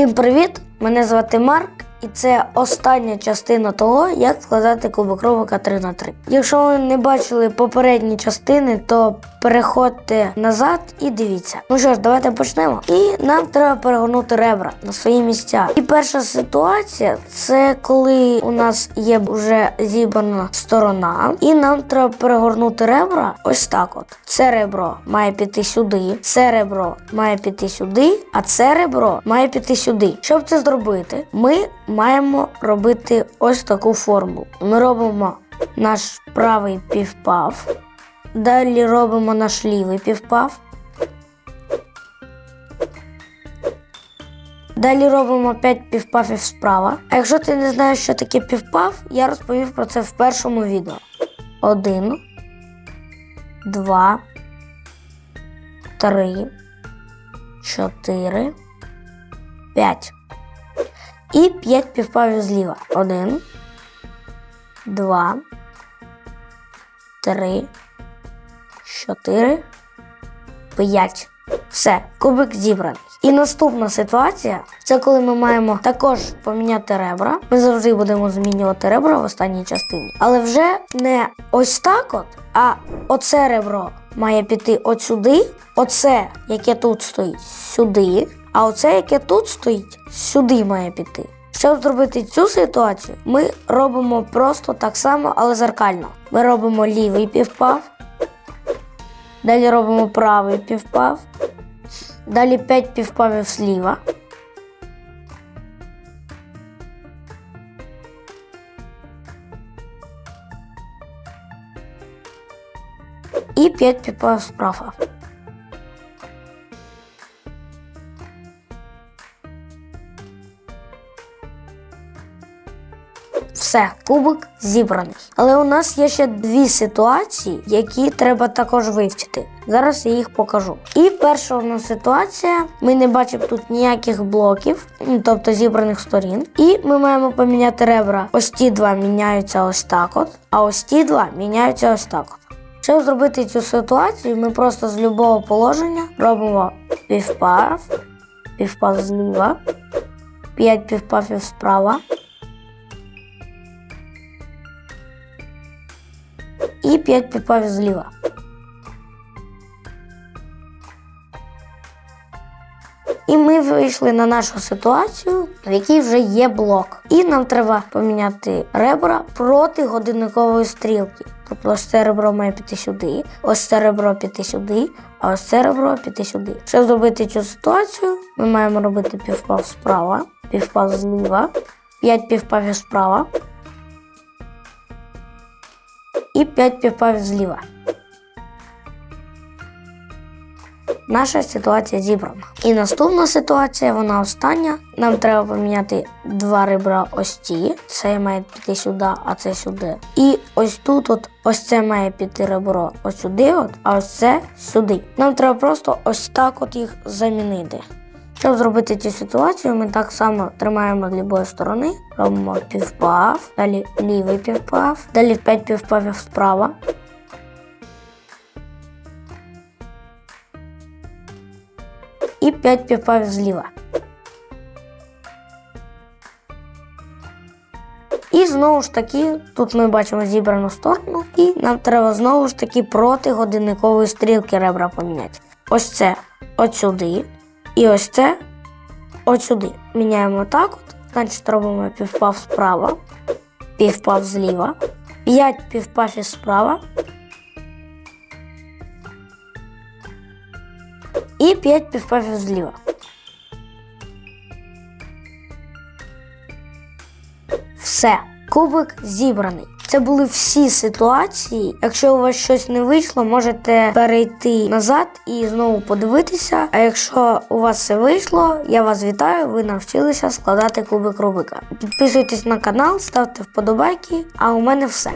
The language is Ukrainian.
Всім привіт! Мене звати Марк, і це остання частина того, як складати кубик Рубика 3 на 3 Якщо ви не бачили попередні частини, то переходьте назад і дивіться. Ну що ж, давайте почнемо. І нам треба перегорнути ребра на свої місця. І перша ситуація це коли у нас є вже зібрана сторона, і нам треба перегорнути ребра ось так. От це ребро має піти сюди, це ребро має піти сюди, а це ребро має піти сюди. Щоб це зробити, ми маємо робити ось таку формулу. Ми робимо наш правий півпав. Далі робимо наш лівий півпав. Далі робимо 5 півпафів справа. А якщо ти не знаєш, що таке півпав, я розповів про це в першому відео. Один, два, три, чотири, п'ять. І 5 півпавів зліва. Один, два, три, чотири, п'ять. Все, кубик зібраний. І наступна ситуація це коли ми маємо також поміняти ребра. Ми завжди будемо змінювати ребра в останній частині. Але вже не ось так от, а оце ребро має піти от сюди, оце, яке тут стоїть, сюди, а оце, яке тут стоїть, сюди має піти. Щоб зробити цю ситуацію, ми робимо просто так само, але зеркально. Ми робимо лівий півпав, далі робимо правий півпав, далі 5 півпавів зліва. І 5 півпавів справа. Все, кубик зібраний. Але у нас є ще дві ситуації, які треба також вивчити. Зараз я їх покажу. І перша у нас ситуація: ми не бачимо тут ніяких блоків, ну, тобто зібраних сторін. І ми маємо поміняти ребра. Ось ті два міняються ось так от, а ось ті два міняються ось так от. Щоб зробити цю ситуацію, ми просто з любого положення робимо півпав, півпав зліва, 5 півпавів справа. І 5 піпавів зліва. І ми вийшли на нашу ситуацію, в якій вже є блок. І нам треба поміняти ребра проти годинникової стрілки. Тобто ось це ребро має піти сюди, ось це ребро піти сюди, а ось це ребро піти сюди. Щоб зробити цю ситуацію, ми маємо робити півпав справа, півпав зліва, 5 півпавів справа, і 5 півпавів зліва. Наша ситуація зібрана. І наступна ситуація, вона остання. Нам треба поміняти два ребра ось ці. Це має піти сюди, а це сюди. І ось тут, от, ось це має піти ребро ось сюди, от, а ось це сюди. Нам треба просто ось так от їх замінити. Щоб зробити цю ситуацію, ми так само тримаємо з лівої сторони, робимо півпав, далі лівий півпав, далі 5 півпавів справа. І 5 півпавів зліва. І знову ж таки, тут ми бачимо зібрану сторону, і нам треба знову ж таки проти годинникової стрілки ребра поміняти. Ось це от сюди. І ось це от сюди. Міняємо так от. Значить, робимо півпав справа, півпав зліва, 5 півпавів справа. І 5 півпавів зліва. Все, кубик зібраний. Це були всі ситуації. Якщо у вас щось не вийшло, можете перейти назад і знову подивитися. А якщо у вас все вийшло, я вас вітаю, ви навчилися складати кубик Рубика. Підписуйтесь на канал, ставте вподобайки, а у мене все.